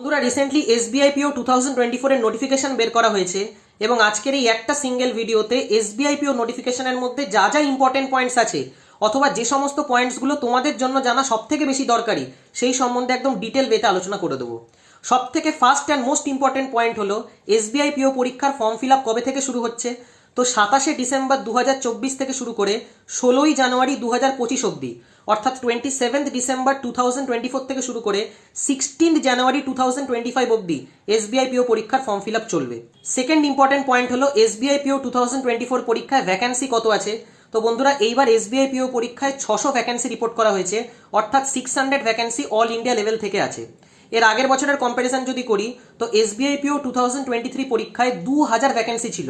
বন্ধুরা recently SBI PO two thousand twenty ফোরের notification বের করা হয়েছে এবং আজকের এই একটা সিঙ্গেল ভিডিওতে এসবিআই পিও নোটিফিকেশনের মধ্যে যা যা ইম্পর্টেন্ট পয়েন্টস আছে অথবা যে সমস্ত পয়েন্টসগুলো তোমাদের জন্য জানা সব থেকে বেশি দরকারি, সেই সম্বন্ধে একদম ডিটেল বেতে আলোচনা করে দেবো। সব থেকে first and most important point হলো এসবিআই পিও পরীক্ষার ফর্ম ফিল আপ কবে থেকে শুরু হচ্ছে? তো সাতাশে ডিসেম্বর দু হাজার চব্বিশ থেকে শুরু করে ষোলোই জানুয়ারি দু হাজার পঁচিশ অব্দি অর্থাৎ twenty seventh December two thousand twenty four থেকে শুরু করে sixteenth January two thousand twenty five অব্দি এসবিআই পিও পরীক্ষার ফর্ম ফিল আপ চলবে। সেকেন্ড ইম্পর্টেন্ট পয়েন্ট হলো SBI PO two thousand twenty four পরীক্ষায় ভ্যাকান্সি কত আছে? তো বন্ধুরা, এইবার এসবিআই পিও পরীক্ষায় ছশো ভ্যাকান্সি রিপোর্ট করা হয়েছে, অর্থাৎ six hundred vacancy all India level থেকে আছে। এর আগের বছরের কম্প্যারিজন যদি করি, তো SBI PO two thousand twenty three পরীক্ষায় দু হাজার ভ্যাকেন্সি ছিল।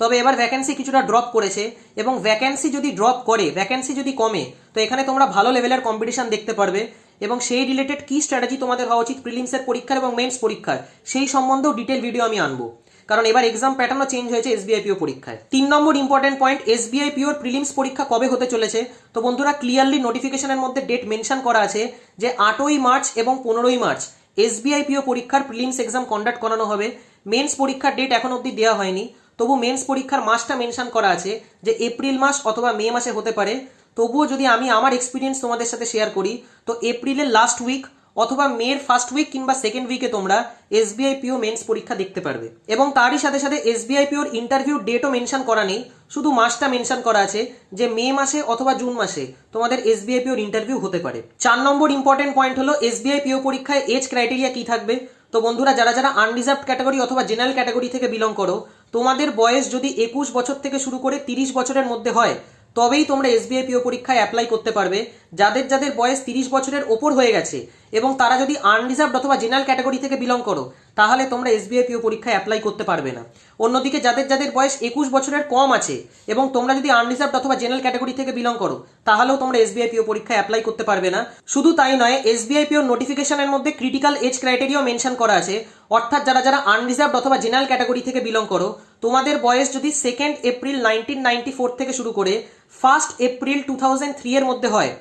তবে এবার ভ্যাকেন্সি কিছুটা ড্রপ করেছে এবং ভ্যাকেন্সি যদি ড্রপ করে ভ্যাকেন্সি যদি কমে, তো এখানে তোমরা ভালো লেভেলের কম্পিটিশন দেখতে পারবে এবং সেই রিলেটেড কি স্ট্র্যাটেজি তোমাদের হওয়া উচিত প্রিলিমসের পরীক্ষার এবং মেন্স পরীক্ষার। সেই সম্বন্ধেও ডিটেল ভিডিও আমি আনব। কারণ এবার এক্সাম প্যাটার্নও চেঞ্জ হয়েছে এসবিআই পিও পরীক্ষায়। তিন নম্বর ইম্পর্টেন্ট পয়েন্ট এসবিআই পিওর প্রিলিমস পরীক্ষা কবে হতে চলেছে? তো বন্ধুরা ক্লিয়ারলি নোটিফিকেশনের মধ্যে ডেট মেনশন করা আছে যে আটই মার্চ এবং পনেরোই মার্চ। এসবিআই পিও পরীক্ষার প্রিলিমস এক্সাম কন্ডাক্ট করানো হবে। মেন্স পরীক্ষার ডেট এখন অবধি দেওয়া হয়নি। তবু মেন্স পরীক্ষার মাসটা মেনশন করা আছে যে এপ্রিল মাস অথবা মে মাসে হতে পারে। তবুও যদি আমি আমার এক্সপিরিয়েন্স তোমাদের সাথে শেয়ার করি, তো এপ্রিলের লাস্ট উইক অথবা মের ফার্স্ট উইক কিংবা সেকেন্ড উইকে তোমরা এসবিআই পিও মেন্স পরীক্ষা দেখতে পারবে। এবং তারই সাথে সাথে এসবিআই পিওর ইন্টারভিউ ডেটও মেনশন করা নেই, শুধু মাসটা মেনশন করা আছে যে মে মাসে অথবা জুন মাসে তোমাদের এসবিআই পিওর ইন্টারভিউ হতে পারে। চার নম্বর ইম্পর্টেন্ট পয়েন্ট হলো এসবিআই পিও পরীক্ষায় এজ ক্রাইটেরিয়া কি থাকবে? তো বন্ধুরা, যারা যারা আনরিজার্ভ ক্যাটাগরি অথবা জেনারেল ক্যাটাগরি থেকে বিলং করো, তোমাদের বয়স যদি একুশ বছর থেকে শুরু করে তিরিশ বছরের মধ্যে হয় তবেই তোমরা এসবিআই পিও পরীক্ষায় অ্যাপ্লাই করতে পারবে। যাদের যাদের বয়স তিরিশ বছরের ওপর হয়ে গেছে এবং তারা যদি আনরিজার্ভ অথবা জেনারেল ক্যাটাগরি থেকে বিলং করো, তাহলে তোমরা এসবিআই পিও পরীক্ষায় অ্যাপ্লাই করতে পারবে না। অন্যদিকে যাদের যাদের বয়স একুশ বছরের কম আছে এবং তোমরা যদি আনরিজার্ভ অথবা জেনারেল ক্যাটাগরি থেকে বিলং করো, তাহলেও তোমরা এসবিআই পিও পরীক্ষায় অ্যাপ্লাই করতে পারবে না। শুধু তাই নয়, এসবিআই পিওর নোটিফিকেশনের মধ্যে ক্রিটিক্যাল এজ ক্রাইটেরিয়াও মেনশন করা আছে। অর্থাৎ যারা যারা আনরিজার্ভ অথবা জেনারেল ক্যাটাগরি থেকে বিলং করো, তোমাদের বয়স যদি second April nineteen ninety four থেকে শুরু করে first April two thousand three এর মধ্যে হয়।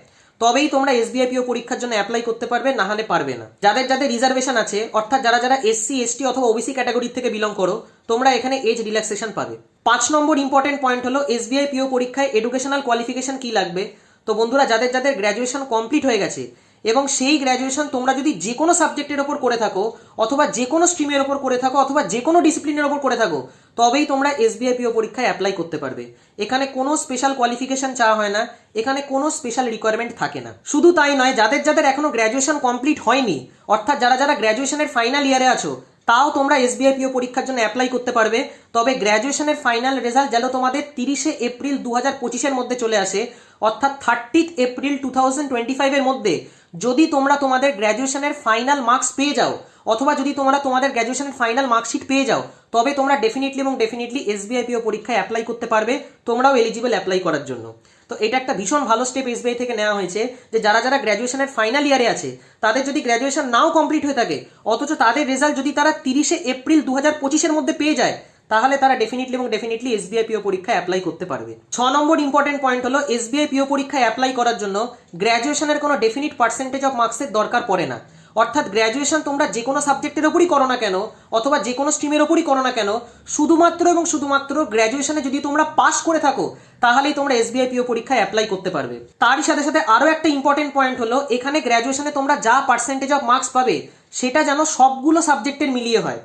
তবেই তোমরা এসবিআই পিও পরীক্ষার জন্য অ্যাপ্লাই করতে পারবে, না হলে পারবে না। যাদের যাদের রিজার্ভেশন আছে, অর্থাৎ যারা যারা এসসি এসটি অথবা ওবিসি ক্যাটাগরি থেকে বিলং করো, তোমরা এখানে এজ রিল্যাক্সেশন পাবে। পাঁচ নম্বর ইম্পর্টেন্ট পয়েন্ট হলো এসবিআই পিও পরীক্ষায় এডুকেশনাল কোয়ালিফিকেশন কি লাগবে? তো বন্ধুরা, যাদের যাদের গ্র্যাজুয়েশন কমপ্লিট হয়ে গেছে এবং সেই গ্র্যাজুয়েশন তোমরা যদি যে কোনো সাবজেক্টের ওপর করে থাকো, অথবা যে কোনো স্ট্রিমের ওপর করে থাকো, অথবা যে কোনো ডিসিপ্লিনের ওপর করে থাকো, তবেই তোমরা এসবিআই পিও পরীক্ষায় অ্যাপ্লাই করতে পারবে। এখানে কোনো স্পেশাল কোয়ালিফিকেশন চাওয়া হয় না, এখানে কোনো স্পেশাল রিকোয়ারমেন্ট থাকে না। শুধু তাই নয়, যাদের যাদের এখনও গ্র্যাজুয়েশন কমপ্লিট হয়নি, অর্থাৎ যারা যারা গ্র্যাজুয়েশনের ফাইনাল ইয়ারে আছো, তাও তোমরা এসবিআই পিও পরীক্ষার জন্য অ্যাপ্লাই করতে পারবে। তবে গ্র্যাজুয়েশনের ফাইনাল রেজাল্ট যেন তোমাদের তিরিশে এপ্রিল দু হাজার পঁচিশের মধ্যে চলে আসে, অর্থাৎ thirtieth April two thousand twenty ফাইভের মধ্যে। যদি তোমরা তোমাদের গ্র্যাজুয়েশনের ফাইনাল মার্কস পেয়ে যাও, অথবা যদি তোমরা তোমাদের গ্র্যাজুয়েশনের ফাইনাল মার্কশিট পেয়ে যাও, তবে তোমরা ডেফিনেটলি এবং ডেফিনেটলি এসবিআই পিও পরীক্ষায় অ্যাপ্লাই করতে পারবে, তোমরাও এলিজিবল অ্যাপ্লাই করার জন্য। তো এটা একটা ভীষণ ভালো স্টেপ এসবিআই থেকে নেওয়া হয়েছে, যে যারা যারা গ্র্যাজুয়েশনের ফাইনাল ইয়ারে আছে, তাদের যদি গ্র্যাজুয়েশন নাও কমপ্লিট হয়ে থাকে, অথচ তাদের রেজাল্ট যদি তারা তিরিশে এপ্রিল দু হাজার পঁচিশের মধ্যে পেয়ে যায় তাহলে তারা ডেফিনেটলি এবং ডেফিনেটলি এসবিআই পিও পরীক্ষায় অ্যাপ্লাই করতে পারবে। ছ নম্বর ইম্পর্টেন্ট পয়েন্ট হলো এসবিআই পিও পরীক্ষায় অ্যাপ্লাই করার জন্য গ্র্যাজুয়েশনের কোনো ডেফিনিট পার্সেন্টেজ অফ মার্কসের দরকার পড়ে না। অর্থাৎ গ্র্যাজুয়েশন তোমরা যে কোনো সাবজেক্টের ওপরই করো না কেন, অথবা যে কোনো স্ট্রিমের ওপরই করো না কেন, শুধুমাত্র এবং শুধুমাত্র গ্র্যাজুয়েশনে যদি তোমরা পাস করে থাকো, তাহলেই তোমরা এসবিআই পিও পরীক্ষায় অ্যাপ্লাই করতে পারবে। তারই সাথে সাথে আরও একটা ইম্পর্টেন্ট পয়েন্ট হলো, এখানে গ্র্যাজুয়েশনে তোমরা যা পার্সেন্টেজ অফ মার্কস পাবে, সেটা যেন সবগুলো সাবজেক্টের মিলিয়ে হয়।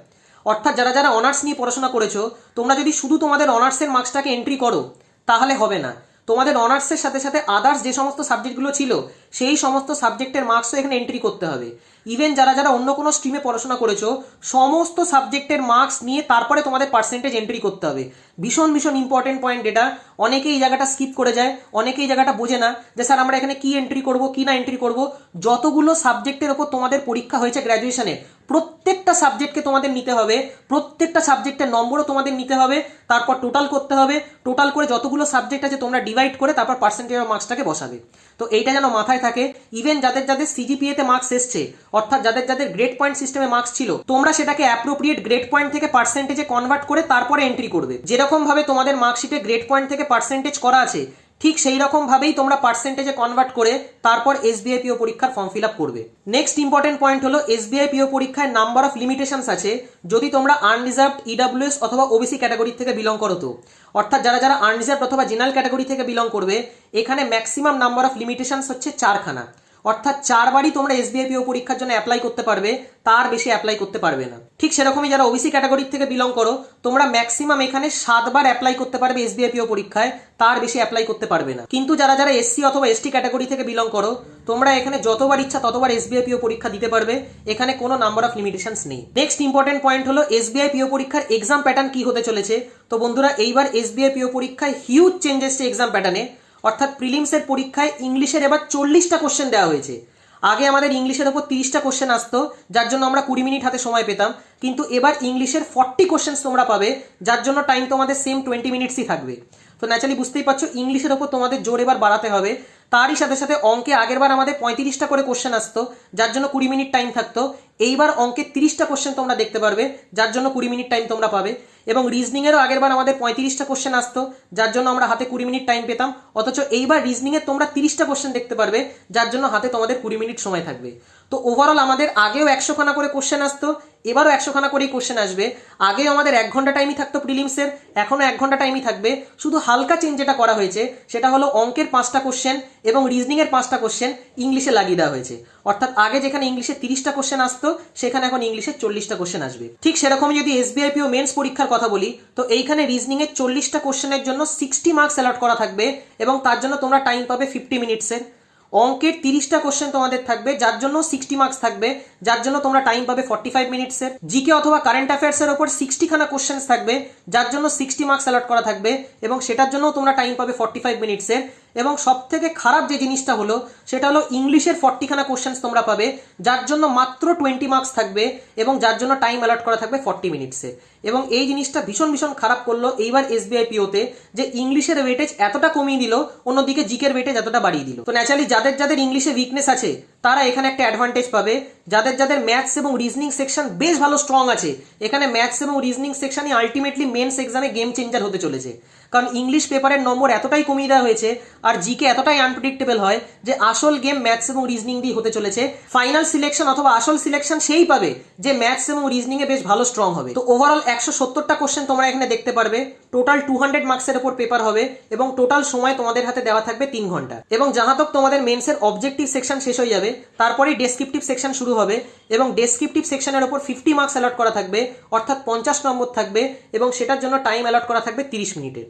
অর্থাৎ যারা যারা অনার্স নিয়ে পড়াশোনা করেছ, তোমরা যদি শুধু তোমাদের অনার্সের মার্কসটাকে এন্ট্রি করো, তাহলে হবে না। তোমাদের অনার্সের সাথে সাথে আদার্স যে সমস্ত সাবজেক্টগুলো ছিল সেই সমস্ত সাবজেক্টের মার্কসও এখানে এন্ট্রি করতে হবে। ইভেন যারা যারা অন্য কোনো স্ট্রিমে পড়াশোনা করেছ, সমস্ত সাবজেক্টের মার্কস নিয়ে তারপরে তোমাদের পার্সেন্টেজ এন্ট্রি করতে হবে। ভীষণ ভীষণ ইম্পর্টেন্ট পয়েন্ট এটা। অনেকে এই জায়গাটা স্কিপ করে যায় অনেকে এই জায়গাটা বোঝে না যে, স্যার, আমরা এখানে কি এন্ট্রি করব, কি না এন্ট্রি করব? যতগুলো সাবজেক্টের ওপর তোমাদের পরীক্ষা হয়েছে গ্র্যাজুয়েশনে প্রত্যেকটা সাবজেক্টকে তোমাদের নিতে হবে, প্রত্যেকটা সাবজেক্টের নম্বরও তোমাদের নিতে হবে, তারপর টোটাল করতে হবে টোটাল করে যতগুলো সাবজেক্ট আছে তোমরা ডিভাইড করে তারপর পার্সেন্টেজ অফ মার্কসটাকে বসাবে। তো এইটা যেন মাথায় থাকে ইভেন যাদের যাদের সিজিপিএতে মার্কস এসছে, অর্থাৎ যাদের যাদের গ্রেড পয়েন্ট সিস্টেমে মার্কস ছিল, তোমরা সেটাকে অ্যাপ্রোপ্রিয়েট গ্রেড পয়েন্ট থেকে পার্সেন্টেজে কনভার্ট করে তারপরে এন্ট্রি করবে। যেরকম ভাবে তোমাদের মার্কশিটে গ্রেড পয়েন্ট থেকে পার্সেন্টেজ করা আছে ঠিক সেই রকম ভাবেই তোমরা পার্সেন্টেজে কনভার্ট করে তারপর এসবিআই পিও পরীক্ষার ফর্ম ফিল আপ করবে। নেক্সট ইম্পর্টেন্ট পয়েন্ট হলো এসবিআই পিও পরীক্ষায় নাম্বার অফ লিমিটেশনস আছে যদি তোমরা আনরিজার্ভড ইডাব্লিউএস অথবা ওবিসি ক্যাটাগরি থেকে বিলং করো তো। অর্থাৎ যারা যারা আনরিজার্ভ অথবা জেনারেল ক্যাটাগরি থেকে বিলং করবে, এখানে ম্যাক্সিমাম নাম্বার অফ লিমিটেশনস হচ্ছে চারখানা। অর্থাৎ চারবারই তোমরা এসবিআই পিও পরীক্ষার জন্য অ্যাপ্লাই করতে পারবে, তার বেশি অ্যাপ্লাই করতে পারবে না। ঠিক সেরকমই যারা ওবিসি ক্যাটাগরি থেকে বিলং করো, তোমরা ম্যাক্সিমাম এখানে সাতবার অ্যাপ্লাই করতে পারবে এসবিআই পিও পরীক্ষায়, তার বেশি অ্যাপ্লাই করতে পারবে না। কিন্তু যারা যারা এসসি অথবা এসটি ক্যাটাগরি থেকে বিলং করো, তোমরা এখানে যতবার ইচ্ছা ততবার এসবিআই পিও পরীক্ষা দিতে পারবে, এখানে কোনো নাম্বার অফ লিমিটেশনস নেই। নেক্সট ইম্পর্টেন্ট পয়েন্ট হলো এসবিআই পিও পরীক্ষার এক্সাম প্যাটার্ন কি হতে চলেছে? তো বন্ধুরা, এইবার এসবিআই পিও পরীক্ষায় হিউজ চেঞ্জ এসছে এক্সাম প্যাটার্নে অর্থাৎ প্রিলিমসের পরীক্ষায় ইংলিশের এবার চল্লিশটা কোশ্চেন দেওয়া হয়েছে। আগে আমাদের ইংলিশের ওপর তিরিশটা কোশ্চেন আসতো, যার জন্য আমরা কুড়ি মিনিট হাতে সময় পেতাম। কিন্তু এবার ইংলিশের ফর্টি কোশ্চেন্স তোমরা পাবে, যার জন্য টাইম তোমাদের সেম টোয়েন্টি মিনিটসই থাকবে। তো ন্যাচারালি বুঝতেই পারছ, ইংলিশের ওপর তোমাদের জোর এবার বাড়াতে হবে। তারই সাথে সাথে অঙ্কে আগেরবার আমাদের পঁয়ত্রিশটা করে কোশ্চেন আসতো, যার জন্য কুড়ি মিনিট টাইম থাকতো। এইবার অঙ্কে তিরিশটা কোশ্চেন তোমরা দেখতে পারবে, যার জন্য কুড়ি মিনিট টাইম তোমরা পাবে। এবং রিজনিংয়েরও আগেরবার আমাদের পঁয়ত্রিশটা কোশ্চেন আসতো, যার জন্য আমরা হাতে কুড়ি মিনিট টাইম পেতাম। অথচ এইবার রিজনিংয়ে তোমরা তিরিশটা কোশ্চেন দেখতে পারবে, যার জন্য হাতে তোমাদের কুড়ি মিনিট সময় থাকবে। তো ওভারঅল আমাদের আগেও একশো খানা করে কোশ্চেন আসতো, এবারও একশো খানা করেই কোশ্চেন আসবে। আগেও আমাদের এক ঘণ্টা টাইমই থাকতো প্রিলিমসের এখনও এক ঘণ্টা টাইমই থাকবে। শুধু হালকা চেঞ্জ যেটা করা হয়েছে, সেটা হলো অঙ্কের পাঁচটা কোশ্চেন এবং রিজনিংয়ের পাঁচটা কোশ্চেন ইংলিশে লাগিয়ে দেওয়া হয়েছে। অর্থাৎ আগে যেখানে ইংলিশে তিরিশটা কোশ্চেন আসতো, সেখানে এখন ইংলিশে চল্লিশটা কোশ্চেন আসবে। ঠিক সেরকমই যদি এসবিআইপিও মেন্স পরীক্ষার কথা বলি, তো এইখানে রিজনিংয়ের চল্লিশটা কোশ্চেনের জন্য সিক্সটি মার্কস অ্যালট করা থাকবে এবং তার জন্য তোমরা টাইম পাবে ফিফটি মিনিটসের অঙ্কের তিরিশটা কোশ্চেন তোমাদের থাকবে, যার জন্য সিক্সটি মার্কস থাকবে, যার জন্য তোমরা টাইম পাবে ফর্টি ফাইভ মিনিটসের জিকে অথবা কারেন্ট অ্যাফেয়ার্সের ওপর সিক্সটি খানা কোশ্চেন থাকবে, যার জন্য সিক্সটি মার্কস অ্যালট করা থাকবে এবং সেটার জন্য তোমরা টাইম পাবে ফর্টি ফাইভ মিনিটসের এবং সব থেকে খারাপ যে জিনিসটা হলো, সেটা হলো ইংলিশের ফর্টিখানা কোশ্চেন্স তোমরা পাবে, যার জন্য মাত্র টোয়েন্টি মার্কস থাকবে এবং যার জন্য টাইম অ্যালট করা থাকবে ফর্টি মিনিটসে এবং এই জিনিসটা ভীষণ ভীষণ খারাপ করল এইবার এসবিআই পিওতে যে ইংলিশের ওয়েটেজ এতটা কমিয়ে দিল, অন্যদিকে জিকের ওয়েটেজ এতটা বাড়িয়ে দিল। তো ন্যাচারালি যাদের যাদের ইংলিশে উইকনেস আছে, তারা এখানে একটা অ্যাডভান্টেজ পাবে। যাদের যাদের ম্যাথস এবং রিজনিং সেকশন বেশ ভালো স্ট্রং আছে, এখানে ম্যাথস এবং রিজনিং সেকশনই আলটিমেটলি মেন্স এক্সামে গেম চেঞ্জার হতে চলেছে। কারণ ইংলিশ পেপারের নম্বর এতটাই কমিয়ে দেওয়া হয়েছে আর জিকে এতটাই আনপ্রেডিক্টেবল হয় যে আসল গেম ম্যাথস এবং রিজনিং দিয়ে হতে চলেছে। ফাইনাল সিলেকশন অথবা আসল সিলেকশন সেই পাবে যে ম্যাথস এবং রিজনিং এ বেশ ভালো স্ট্রং হবে। তো ওভারঅল একশো সত্তরটা কোশ্চেন তোমরা এখানে দেখতে পারবে। টোটাল টু হান্ড্রেড মার্কসের উপর পেপার হবে এবং টোটাল সময় তোমাদের হাতে দেওয়া থাকবে তিন ঘণ্টা। এবং যাহা তক তোমাদের মেন্সের অবজেক্টিভ সেকশন শেষ হয়ে যাবে, তারপরেই ডেসক্রিপটিভ সেকশন শুরু হবে এবং ডেসক্রিপটিভ সেকশনের উপর ফিফটি মার্কস অ্যালট করা থাকবে, অর্থাৎ পঞ্চাশ নম্বর থাকবে এবং সেটার জন্য টাইম অ্যালট করা থাকবে তিরিশ মিনিটের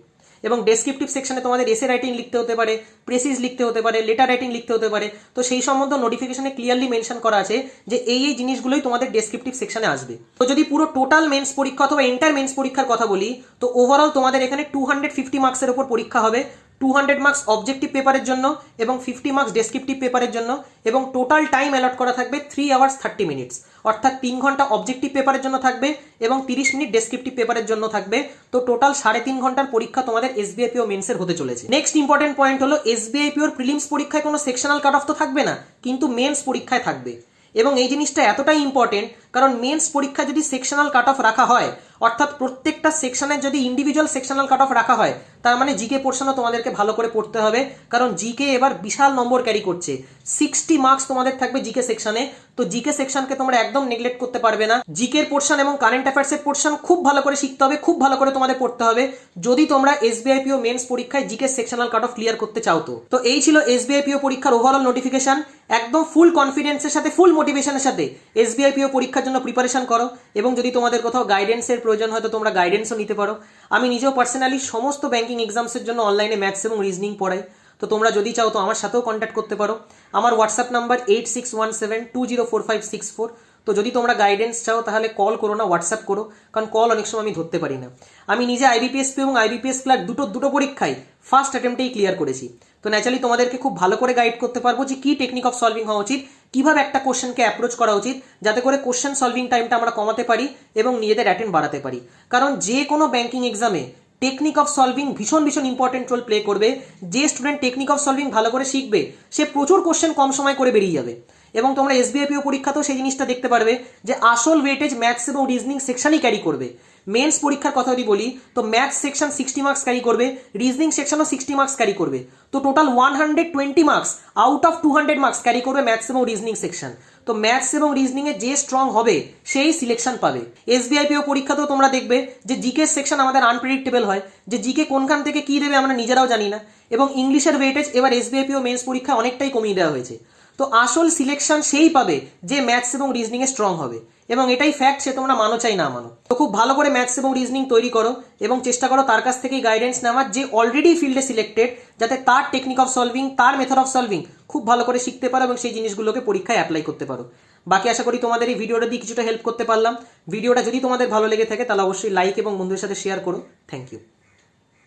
এবং ডেসক্রিপটিভ সেকশনে তোমাদের এসে রাইটিং লিখতে হতে পারে প্রেসিস লিখতে হতে পারে লেটার রাইটিং লিখতে হতে পারে। তো সেই সম্বন্ধে নোটিফিকেশনে ক্লিয়ারলি মেনশন করা আছে যে এই এই জিনিসগুলোই তোমাদের ডেসক্রিপটিভ সেকশনে আসবে। তো যদি পুরো টোটাল মেন্স পরীক্ষা অথবা এন্টার মেন্স পরীক্ষার কথা বলি, তো ওভারঅল তোমাদের এখানে টু হান্ড্রেড ফিফটি মার্কসের উপর পরীক্ষা হবে। টু হান্ড্রেড মার্কস অবজেক্টিভ পেপারের জন্য এবং ফিফটি মার্কস ডেসক্রিপটিভ পেপারের জন্য এবং টোটাল টাইম অ্যালট করা থাকবে থ্রি আওয়ার্স থার্টি মিনিটস অর্থাৎ তিন ঘণ্টা অবজেক্টিভ পেপারের জন্য থাকবে এবং তিরিশ মিনিট ডেসক্রিপটিভ পেপারের জন্য থাকবে। তো টোটাল সাড়ে তিন ঘণ্টার পরীক্ষা তোমাদের এসবিআইপিও মেন্সের হতে চলেছে। নেক্সট ইম্পর্টেন্ট পয়েন্ট হলো এসবিআইপিওর প্রিলিমস পরীক্ষায় কোনো সেকশনাল কাট অফ তো থাকবে না, কিন্তু মেন্স পরীক্ষায় থাকবে। এবং এই জিনিসটা এতটাই ইম্পর্টেন্ট কারণ মেন্স পরীক্ষা যদি সেকশনাল কাট অফ রাখা হয়, অর্থাৎ প্রত্যেকটা সেকশনের যদি ইন্ডিভিজুয়াল সেকশনাল কাট অফ রাখা হয়, তার মানে জিকে পোর্শনও তোমাদেরকে ভালো করে পড়তে হবে, কারণ জিকে এবার বিশাল নম্বর ক্যারি করছে। সিক্সটি মার্কস তোমাদের থাকবে জিকে সেকশনে তো জিকে সেকশনকে তোমরা একদম নেগলেক্ট করতে পারবে না। জিকের পোর্শন এবং কারেন্ট অ্যাফেয়ার্সের পোর্শন খুব ভালো করে শিখতে হবে, খুব ভালো করে তোমাদের পড়তে হবে। যদি তোমরা এসবিআইপিও মেন্স পরীক্ষায় GK sectional cut off clear করতে চাও তো। তো এই ছিল এসবিআইপিও পরীক্ষার ওভারঅল নোটিফিকেশন একদম ফুল কনফিডেন্সের সাথে ফুল মোটিভেশনের সাথে এসবিআইপিও পরীক্ষার জন্য প্রিপারেশন করো এবং যদি তোমাদের কোথাও গাইডেন্সের প্রয়োজন হয় তো তোমরা গাইডেন্সও নিতে পারো। আমি নিজেও পার্সোনালি সমস্ত ব্যাংকিং এক্সামসের জন্য অনলাইনে ম্যাথস এবং রিজনিং পড়াই। তো তোমরা যদি চাও তো আমার সাথেও কন্ট্যাক্ট করতে পারো। আমার WhatsApp number eight six one seven two zero four five six four তো যদি তোমরা গাইডেন্স চাও তাহলে কল করো না হোয়াটসঅ্যাপ করো, কারণ কল অনেক সময় আমি ধরতে পারি না। আমি নিজে আইবিপিএসপি এবং আইবিপিএস ক্লার্ক দুটো দুটো পরীক্ষায় ফার্স্ট অ্যাটেম্পটেই ক্লিয়ার করেছি। তো ন্যাচারালি তোমাদেরকে খুব ভালো করে গাইড করতে পারব যে কী টেকনিক অফ সলভিং হওয়া উচিত কীভাবে একটা কোশ্চেনকে অ্যাপ্রোচ করা উচিত যাতে করে কোশ্চেন সলভিং টাইমটা আমরা কমাতে পারি এবং নিজেদের অ্যাটেন্ড বাড়াতে পারি। কারণ যে কোনো ব্যাংকিং এক্সামে টেকনিক অফ সলভিং ভীষণ ভীষণ ইম্পর্টেন্ট রোল প্লে করবে। যে স্টুডেন্ট টেকনিক অফ সলভিং ভালো করে শিখবে, সে প্রচুর কোশ্চেন কম সময় করে বেরিয়ে যাবে। এবং তোমরা এসবিআইপিও পরীক্ষাতেও সেই জিনিসটা দেখতে পারবে যে আসল ওয়েটেজ ম্যাথস এবং রিজনিং সেকশনই ক্যারি করবে। মেন্স পরীক্ষার কথা যদি বলি, তো maths section sixty marks carry করবে রিজনিং সেকশনও সিক্সটি মার্কস ক্যারি করবে। তো total one hundred twenty marks out of two hundred marks carry করবে ম্যাথস এবং রিজনিং সেকশন তো ম্যাথস এবং রিজনিং এ যে স্ট্রং হবে, সেই সিলেকশন পাবে। এসবিআইপিও পরীক্ষাতেও তোমরা দেখবে যে জিকে সেকশন আমাদের আনপ্রেডিক্টেবল হয়, যে জিকে কোনখান থেকে কি দেবে আমরা নিজেরাও জানি না। এবং ইংলিশের ওয়েটেজ এবার এসবিআইপিও মেন্স পরীক্ষা অনেকটাই কমিয়ে দেওয়া হয়েছে। তো আসল সিলেকশন সেই পাবে যে ম্যাথস এবং রিজনিং এ স্ট্রং হবে। এবং এটাই ফ্যাক্ট সে তোমরা মানো চাই না মানো। তো খুব ভালো করে ম্যাথস এবং রিজনিং তৈরি করো এবং চেষ্টা করো তার কাছ থেকেই গাইডেন্স নেওয়ার যে অলরেডি ফিল্ডে সিলেক্টেড যাতে তার টেকনিক অফ সলভিং তার মেথড অফ সলভিং খুব ভালো করে শিখতে পারো এবং সেই জিনিসগুলোকে পরীক্ষায় অ্যাপ্লাই করতে পারো। বাকি আশা করি তোমাদের এই ভিডিওটা দিয়ে কিছুটা হেল্প করতে পারলাম। ভিডিওটা যদি তোমাদের ভালো লেগে থাকে, তাহলে অবশ্যই লাইক এবং বন্ধুদের সাথে শেয়ার করো। Thank you